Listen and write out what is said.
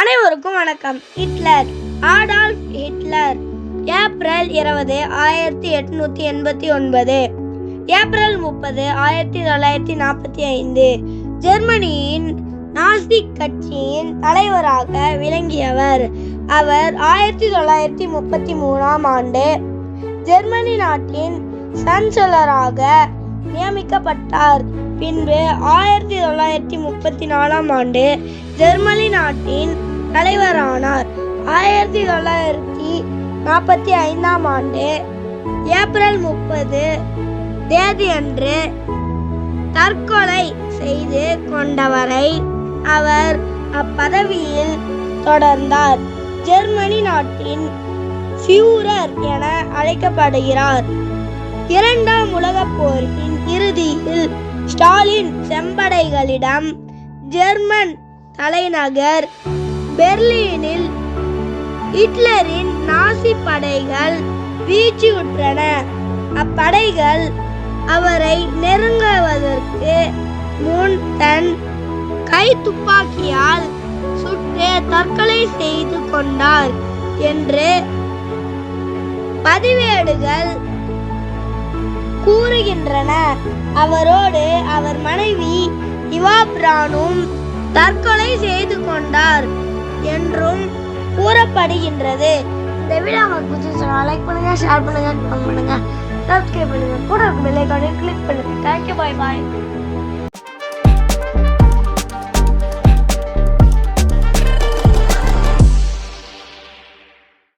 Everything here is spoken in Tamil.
அனைவருக்கும் வணக்கம். Hitler ஆடால்ஃப் Hitler. ஏப்ரல் இருபது ஆயிரத்தி எட்நூத்தி எண்பத்தி ஒன்பது. ஏப்ரல் முப்பது ஆயிரத்தி தொள்ளாயிரத்தி நாற்பத்தி ஐந்து. ஜெர்மனியின் நாஸ்திக் கட்சியின் தலைவராக விளங்கியவர் அவர் ஆயிரத்தி தொள்ளாயிரத்தி முப்பத்தி மூணாம் ஆண்டு ஜெர்மனி நாட்டின் சான்சலராக நியமிக்கப்பட்டார். பின்பு ஆயிரத்தி தொள்ளாயிரத்தி முப்பத்தி நாலாம் ஆண்டு ஜெர்மனி நாட்டின் தலைவரானார். ஆயிரத்தி தொள்ளாயிரத்தி நாற்பத்தி ஐந்தாம் ஆண்டு ஏப்ரல் முப்பது தேதியன்று தற்கொலை செய்து கொண்டவரை அவர் அப்பதவியில் தொடர்ந்தார். ஜெர்மனி நாட்டின் ஃபியூரர் என அழைக்கப்படுகிறார். இரண்டாம் உலகப் போரின் இறுதியில் ஸ்டாலின் செம்படைகளிடம் ஜெர்மன் தலைநகர் பெர்லினில் ஹிட்லரின் நாசி படைகள் வீழ்ச்சியுற்றன. அப்படைகள் அவரை நெருங்குவதற்கு முன் தன் கை துப்பாக்கியால் சுட்டு தற்கொலை செய்து கொண்டார் என்று பதிவேடுகள் கூறுகின்றன. அவரோடு அவர் மனைவி இவா பிரானும் தற்கொலை செய்து கொண்டார். என்றும் கூறப்படுகின்றது. இந்த வீடியோ உங்களுக்கு பிடிச்சிருந்தா லைக் பண்ணுங்க ஷேர் பண்ணுங்க கமெண்ட் பண்ணுங்க சப்ஸ்கிரைப் பண்ணுங்க. கூட பெல் ஐகானை கிளிக் பண்ணுங்க. Thank you bye bye